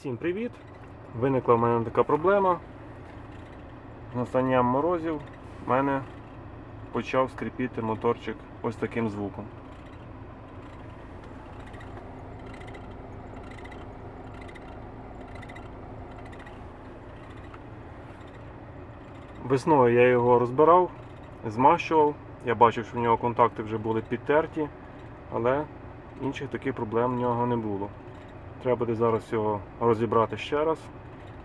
Всім привіт! Виникла в мене така проблема. З настанням морозів в мене почав скрипіти моторчик ось таким звуком. Весною я його розбирав, змащував. Я бачив, що в нього контакти вже були підтерті, але інших таких проблем в нього не було. Треба буде зараз його розібрати ще раз,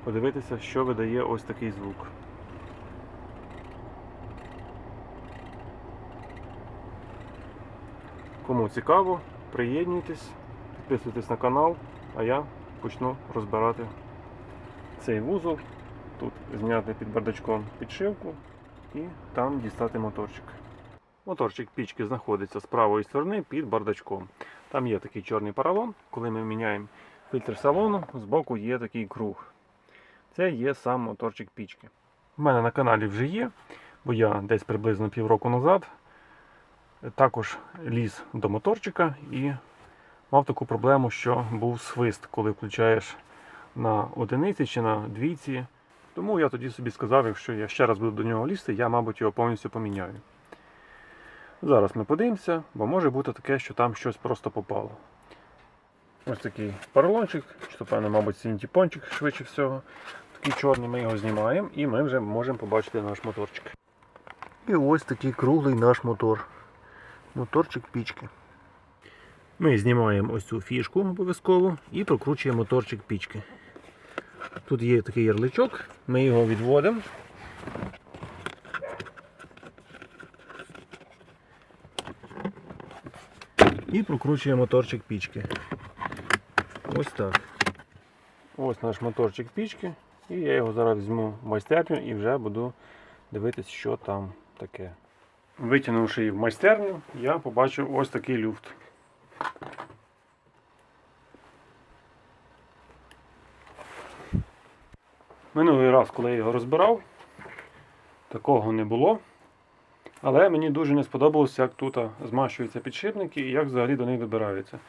подивитися, що видає ось такий звук. Кому цікаво, приєднуйтесь, підписуйтесь на канал, а я почну розбирати цей вузол. Тут зняти під бардачком підшивку і там дістати моторчик. Моторчик пічки знаходиться з правої сторони під бардачком. Там є такий чорний поролон. Коли ми міняємо фільтр салону, збоку є такий круг. Це є сам моторчик пічки. У мене на каналі вже є, бо я десь приблизно півроку назад також ліз до моторчика і мав таку проблему, що був свист, коли включаєш на одиниці чи на двійці. Тому я тоді собі сказав, якщо я ще раз буду до нього лізти, я, мабуть, його повністю поміняю. Зараз ми подивимося, бо може бути таке, що там щось просто попало. Ось такий поролончик, чи певно, мабуть, синтіпончик швидше всього. Такий чорний ми його знімаємо і ми вже можемо побачити наш моторчик. І ось такий круглий наш мотор. Моторчик пічки. Ми знімаємо ось цю фішку обов'язково і прокручуємо моторчик пічки. Тут є такий ярличок, ми його відводимо. І прокручуємо моторчик пічки. Ось так. Ось наш моторчик пічки. І я його зараз візьму в майстерню і вже буду дивитися, що там таке. Витягнувши її в майстерню, я побачив ось такий люфт. Минулий раз, коли я його розбирав, такого не було. Але мені дуже не сподобалося, як тут змащуються підшипники і як взагалі до них добираються.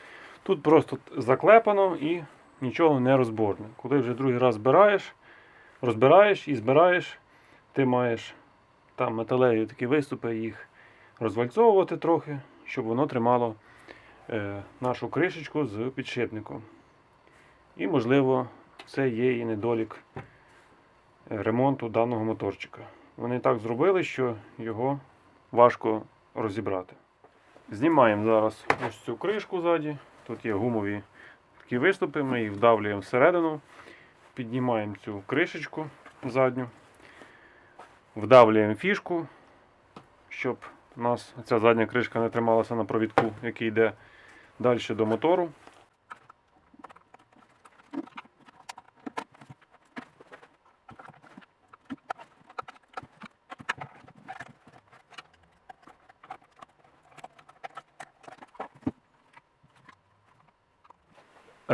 Тут просто заклепано і нічого не розборне. Коли вже другий раз збираєш, розбираєш і збираєш, ти маєш там металеві такі виступи, їх розвальцовувати трохи, щоб воно тримало е, нашу кришечку з підшипником. І, можливо, це є і недолік е, ремонту даного моторчика. Вони так зробили, що його важко розібрати. Знімаємо зараз ось цю кришку ззаді. Тут є гумові такі виступи, ми їх вдавлюємо всередину, піднімаємо цю кришечку задню, вдавлюємо фішку, щоб у нас ця задня кришка не трималася на провідку, який йде далі до мотору.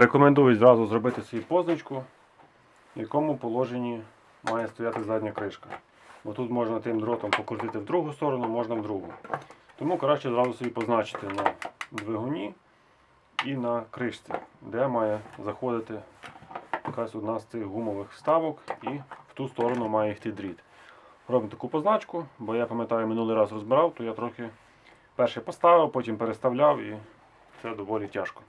Рекомендую зразу зробити собі позначку, в якому положенні має стояти задня кришка. Бо тут можна тим дротом покрутити в другу сторону, можна в другу. Тому краще зразу собі позначити на двигуні і на кришці, де має заходити якась одна з цих гумових вставок і в ту сторону має йти дріт. Робимо таку позначку, бо я пам'ятаю, минулий раз розбирав, то я трохи перше поставив, потім переставляв і це доволі тяжко.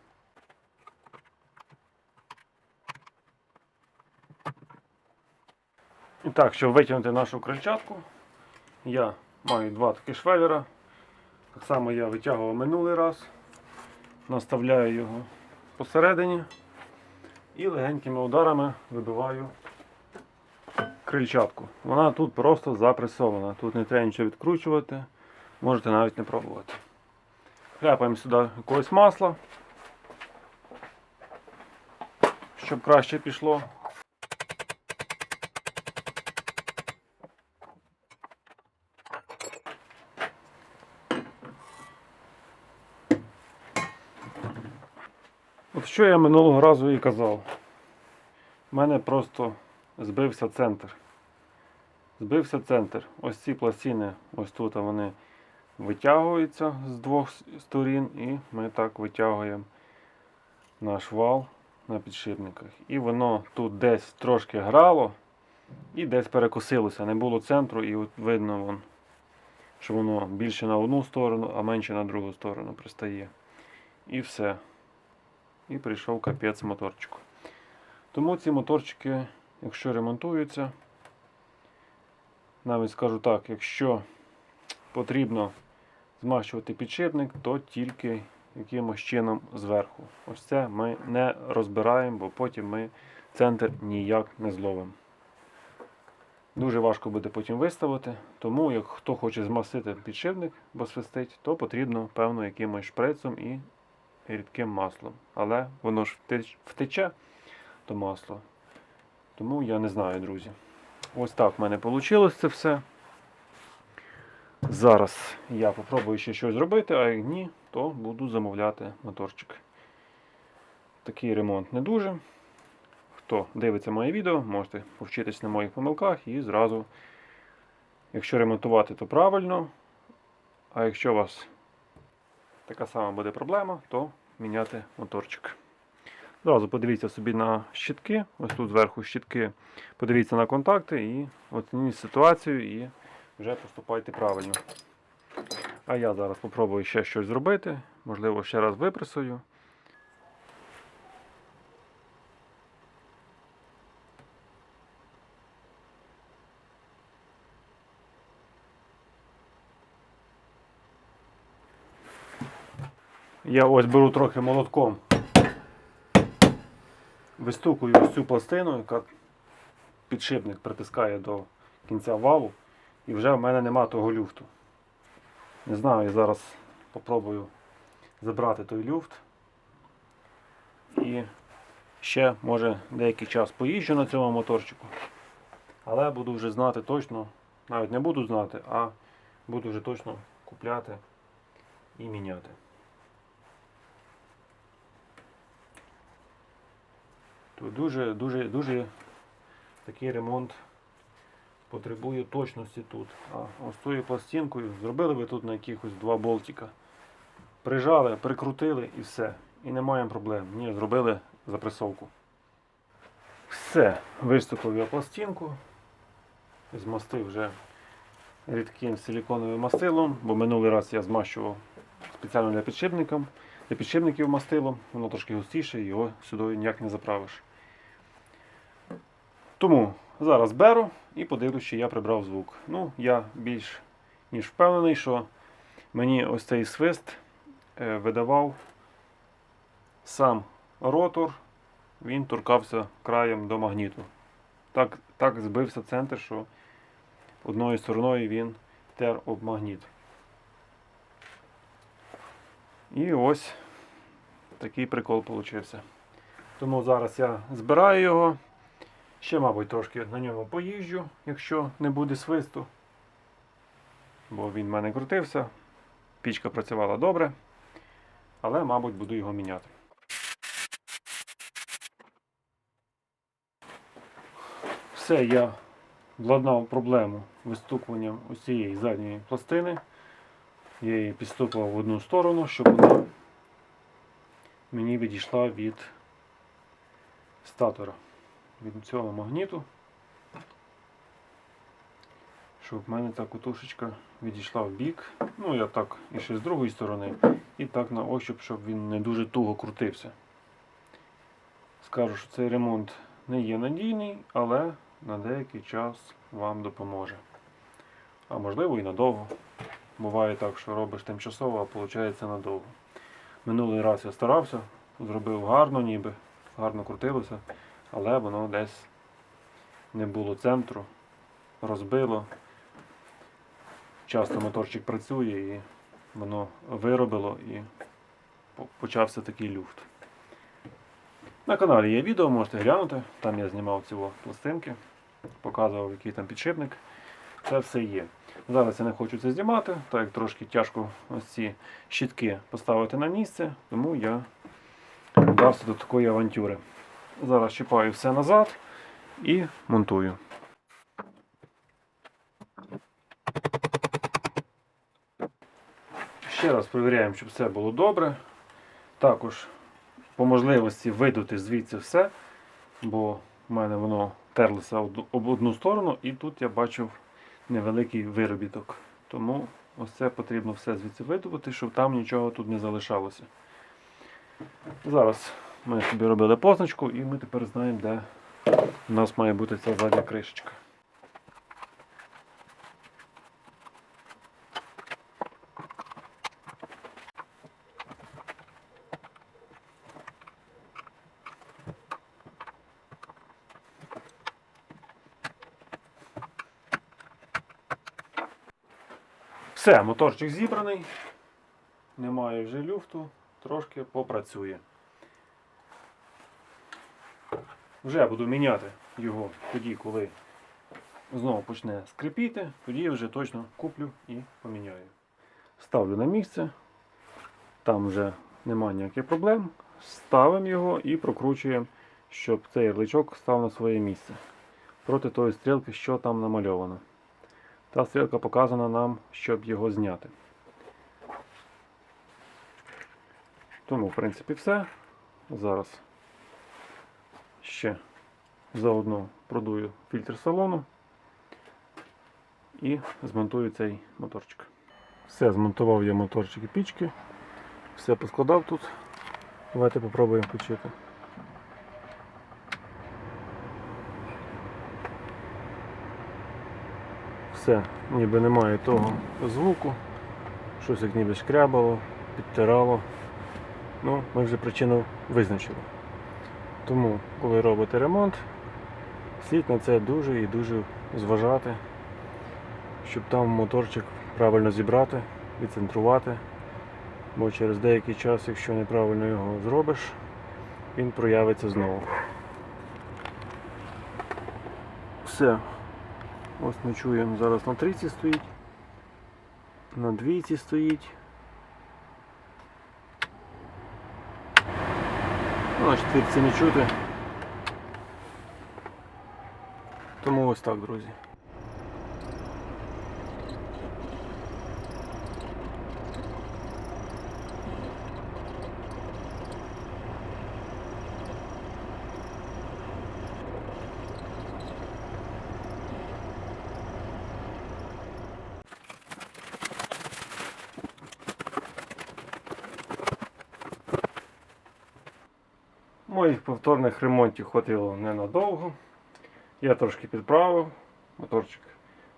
Так, щоб витягнути нашу крильчатку, я маю два такі швеллера. Так само я витягував минулий раз, наставляю його посередині і легенькими ударами вибиваю крильчатку. Вона тут просто запресована, тут не треба нічого відкручувати, можете навіть не пробувати. Хляпаємо сюди якогось масла, щоб краще пішло. Що я минулого разу і казав. У мене просто збився центр. Збився центр. Ось ці пластини, ось тут вони витягуються з двох сторін і ми так витягуємо наш вал на підшипниках. І воно тут десь трошки грало і десь перекосилося. Не було центру, і от видно, вон, що воно більше на одну сторону, а менше на другу сторону пристає. І все. І прийшов капець моторчику. Тому ці моторчики, якщо ремонтуються, навіть скажу так, якщо потрібно змащувати підшипник, то тільки якимось чином зверху. Ось це ми не розбираємо, бо потім ми центр ніяк не зловимо. Дуже важко буде потім виставити, тому як хто хоче змастити підшипник, бо свистить, то потрібно, певно, якимось шприцем і рідким маслом. Але воно ж втече, то масло. Тому я не знаю, друзі. Ось так в мене вийшло це все. Зараз я попробую ще щось зробити, а як ні, то буду замовляти моторчик. Такий ремонт не дуже. Хто дивиться моє відео, можете повчитись на моїх помилках і зразу, якщо ремонтувати, то правильно. А якщо у вас така сама буде проблема, то міняти моторчик. Зразу подивіться собі на щитки, ось тут зверху щитки, подивіться на контакти і оцініть ситуацію і вже поступайте правильно. А я зараз спробую ще щось зробити, можливо, ще раз випресую. Я ось беру трохи молотком. Вистукую ось цю пластину, яка підшипник притискає до кінця валу. І вже в мене нема того люфту. Не знаю, я зараз попробую забрати той люфт. І ще, може, деякий час поїжджу на цьому моторчику. Але буду вже знати точно, навіть не буду знати, а буду вже точно купляти і міняти. Дуже, дуже, дуже такий ремонт потребує точності тут. А ось тою пластинкою зробили ви тут на якихось два болтика. Прижали, прикрутили і все. І не маємо проблем. Ні, зробили запресовку. Все, виступив я пластинку. Змастив вже рідким силіконовим мастилом, бо минулий раз я змащував спеціально для підшипників, для підшипників мастилом, воно трошки густіше, його сюди ніяк не заправиш. Тому зараз беру і подивлюсь, чи я прибрав звук. Ну, я більш ніж впевнений, що мені ось цей свист е, видавав сам ротор, він торкався краєм до магніту. Так, так збився центр, що одною стороною він тер об магніт. І ось такий прикол получився. Тому зараз я збираю його. Ще, мабуть, трошки на ньому поїжджу, якщо не буде свисту. Бо він в мене крутився. Пічка працювала добре. Але, мабуть, буду його міняти. Все, я владнав проблему вистукуванням усієї задньої пластини. Я її підстукував в одну сторону, щоб вона мені відійшла від статора від цього магніту, щоб в мене та кутушечка відійшла в бік. Ну, я так і ще з другої сторони, і так на ощуп, щоб він не дуже туго крутився. Скажу, що цей ремонт не є надійний, але на деякий час вам допоможе. А можливо і надовго. Буває так, що робиш тимчасово, а виходить надовго. Минулий раз я старався, зробив гарно, ніби, гарно крутилося але воно десь не було центру, розбило. Часто моторчик працює і воно виробило і почався такий люфт. На каналі є відео, можете глянути. Там я знімав ці пластинки, показував, який там підшипник. Це все є. Зараз я не хочу це знімати, так як трошки тяжко ось ці щітки поставити на місце, тому я вдався до такої авантюри. Зараз чіпаю все назад і монтую. Ще раз перевіряємо, щоб все було добре. Також по можливості видути звідси все, бо в мене воно терлося об одну сторону, і тут я бачив невеликий виробіток. Тому ось це потрібно все звідси видувати, щоб там нічого тут не залишалося. Зараз ми собі робили позначку і ми тепер знаємо, де у нас має бути ця задня кришечка. Все, моторчик зібраний. Немає вже люфту, трошки попрацює. Вже буду міняти його тоді, коли знову почне скрипіти, тоді я вже точно куплю і поміняю. Ставлю на місце, там вже немає ніяких проблем. Ставимо його і прокручуємо, щоб цей ярличок став на своє місце. Проти тої стрілки, що там намальовано. Та стрілка показана нам, щоб його зняти. Тому, в принципі, все. Зараз ще заодно продую фільтр салону і змонтую цей моторчик. Все, змонтував я моторчик і пічки. Все поскладав тут. Давайте попробуємо включити. Все, ніби немає того звуку. Щось як ніби шкрябало, підтирало. Ну, ми вже причину визначили. Тому, коли робите ремонт, слід на це дуже і дуже зважати, щоб там моторчик правильно зібрати, відцентрувати. Бо через деякий час, якщо неправильно його зробиш, він проявиться знову. Все. Ось ми чуємо, зараз на трійці стоїть, на двійці стоїть. Ну, на не чути. Тому ось так, друзі. Моїх повторних ремонтів хватило ненадовго. Я трошки підправив, моторчик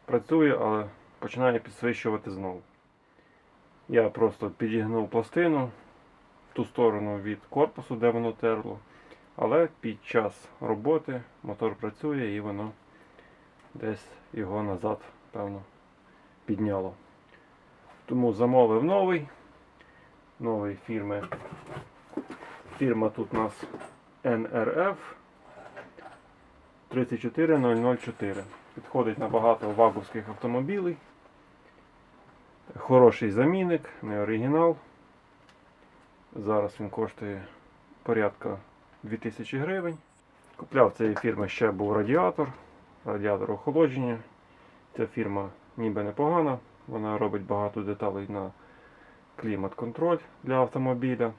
працює, але починає підсвищувати знову. Я просто підігнув пластину в ту сторону від корпусу, де воно терло. Але під час роботи мотор працює і воно десь його назад, певно, підняло. Тому замовив новий, нової фірми. Фірма тут у нас NRF 34004. Підходить на багато ваговських автомобілів. Хороший замінник, не оригінал. Зараз він коштує порядка 2000 гривень. Купляв цієї фірми ще був радіатор, радіатор охолодження. Ця фірма ніби непогана, вона робить багато деталей на клімат-контроль для автомобіля.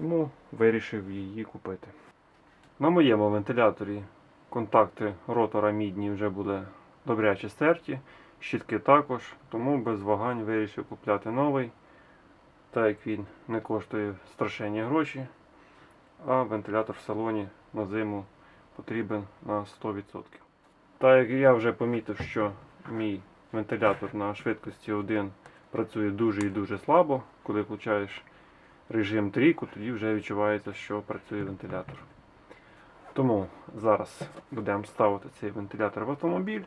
Тому вирішив її купити. На моєму вентиляторі контакти ротора мідні вже буде добряче стерті, щітки також, тому без вагань вирішив купляти новий, так як він не коштує страшенні гроші, а вентилятор в салоні на зиму потрібен на 100%. Так як я вже помітив, що мій вентилятор на швидкості 1 працює дуже і дуже слабо, коли включаєш режим трійку, тоді вже відчувається, що працює вентилятор. Тому зараз будемо ставити цей вентилятор в автомобіль.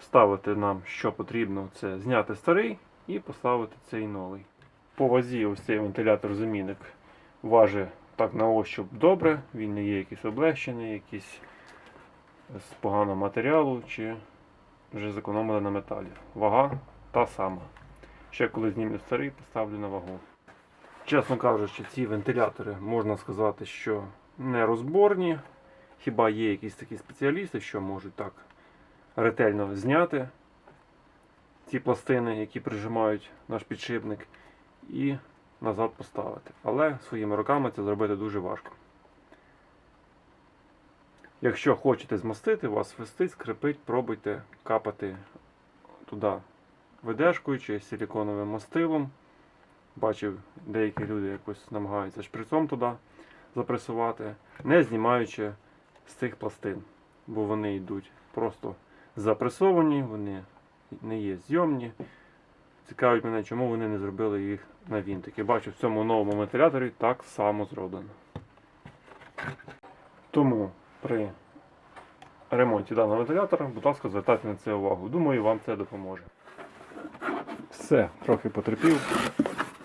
Ставити нам, що потрібно, це зняти старий і поставити цей новий. По вазі ось цей вентилятор-замінник важить так на ощуп добре, він не є якийсь облегчений, якийсь з поганого матеріалу чи вже зекономили на металі. Вага та сама. Ще коли знімлю старий, поставлю на вагу. Чесно кажучи, ці вентилятори можна сказати, що не розборні. Хіба є якісь такі спеціалісти, що можуть так ретельно зняти ці пластини, які прижимають наш підшипник, і назад поставити. Але своїми руками це зробити дуже важко. Якщо хочете змастити, у вас свистить, скрипить, пробуйте капати туди видешкою чи силіконовим мастилом. Бачив, деякі люди якось намагаються шприцом туди запресувати, не знімаючи з цих пластин, бо вони йдуть просто запресовані, вони не є зйомні. Цікавить мене, чому вони не зробили їх на вінтики. Бачу, в цьому новому вентиляторі так само зроблено. Тому при ремонті даного вентилятора, будь ласка, звертайте на це увагу. Думаю, вам це допоможе. Все, трохи потерпів,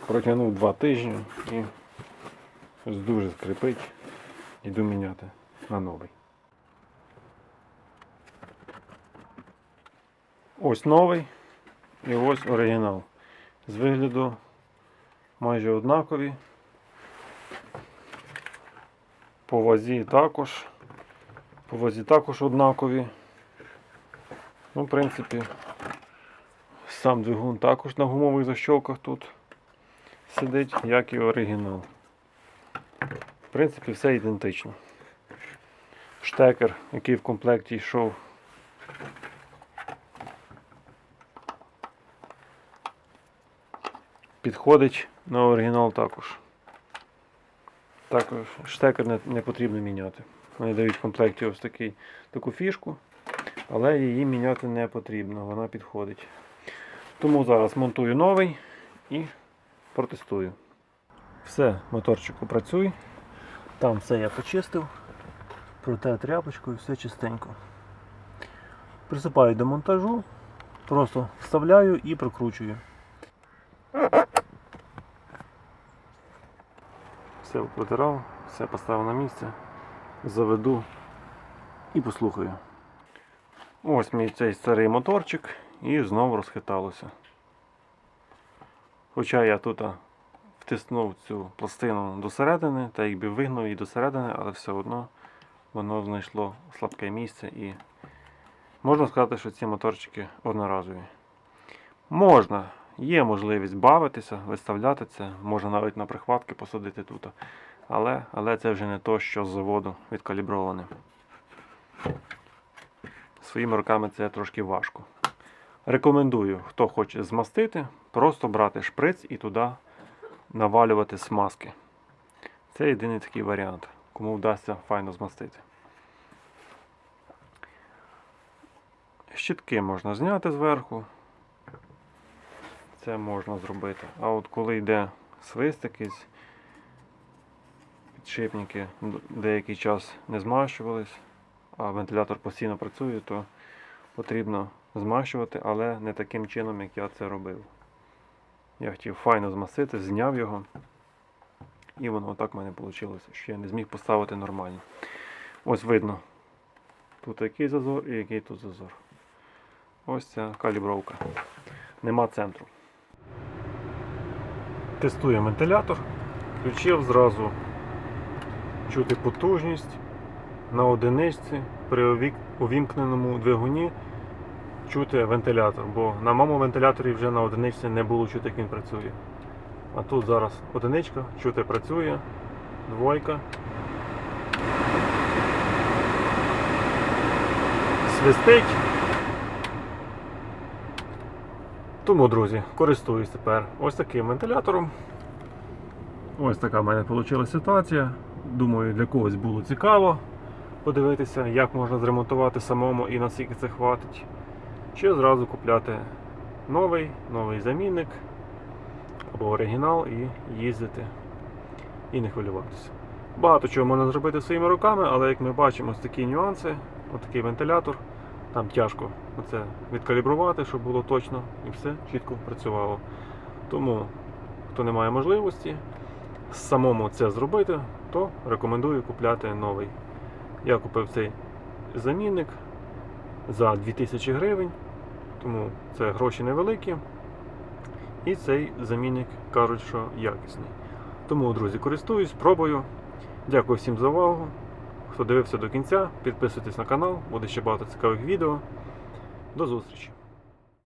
протягнув два тижні і ось дуже скрипить. Іду міняти на новий. Ось новий і ось оригінал. З вигляду майже однакові. По вазі також. По вазі також однакові. Ну, в принципі, сам двигун також на гумових защолках тут сидить, як і оригінал. В принципі, все ідентично. Штекер, який в комплекті йшов. Підходить на оригінал також. Також штекер не, не потрібно міняти. Вони дають в комплекті ось такий, таку фішку, але її міняти не потрібно, вона підходить. Тому зараз монтую новий і протестую. Все, моторчику працює. Там все я почистив, проте тряпочкою, все чистенько. Присипаю до монтажу, просто вставляю і прокручую. Все протирав, все поставив на місце, заведу і послухаю. Ось мій цей старий моторчик і знову розхиталося. Хоча я тут втиснув цю пластину до середини, та якби вигнув її до середини, але все одно воно знайшло слабке місце і можна сказати, що ці моторчики одноразові. Можна, є можливість бавитися, виставляти це, можна навіть на прихватки посадити тут. Але, але це вже не то, що з заводу відкаліброване. Своїми руками це трошки важко. Рекомендую, хто хоче змастити, просто брати шприц і туди навалювати смазки. Це єдиний такий варіант, кому вдасться файно змастити. Щітки можна зняти зверху. Це можна зробити. А от коли йде свист якийсь, підшипники деякий час не змащувались, а вентилятор постійно працює, то потрібно змащувати, але не таким чином, як я це робив. Я хотів файно змастити, зняв його. І воно отак в мене вийшло, що я не зміг поставити нормально. Ось видно. Тут який зазор і який тут зазор. Ось ця калібровка. Нема центру. Тестую вентилятор. Включив зразу чути потужність на одиничці при увімкненому двигуні чути вентилятор, бо на моєму вентиляторі вже на одиничці не було чути, як він працює. А тут зараз одиничка, чути працює, двойка. Свистить. Тому, друзі, користуюсь тепер ось таким вентилятором. Ось така в мене вийшла ситуація. Думаю, для когось було цікаво подивитися, як можна зремонтувати самому і наскільки це хватить. Чи зразу купляти новий, новий замінник або оригінал і їздити і не хвилюватися. Багато чого можна зробити своїми руками, але як ми бачимо, ось такі нюанси, ось такий вентилятор, там тяжко це відкалібрувати, щоб було точно і все чітко працювало. Тому, хто не має можливості самому це зробити, то рекомендую купляти новий. Я купив цей замінник за 2000 гривень, тому це гроші невеликі. І цей замінник кажуть, що якісний. Тому, друзі, користуюсь, пробую. Дякую всім за увагу. Хто дивився до кінця, підписуйтесь на канал, буде ще багато цікавих відео. До зустрічі!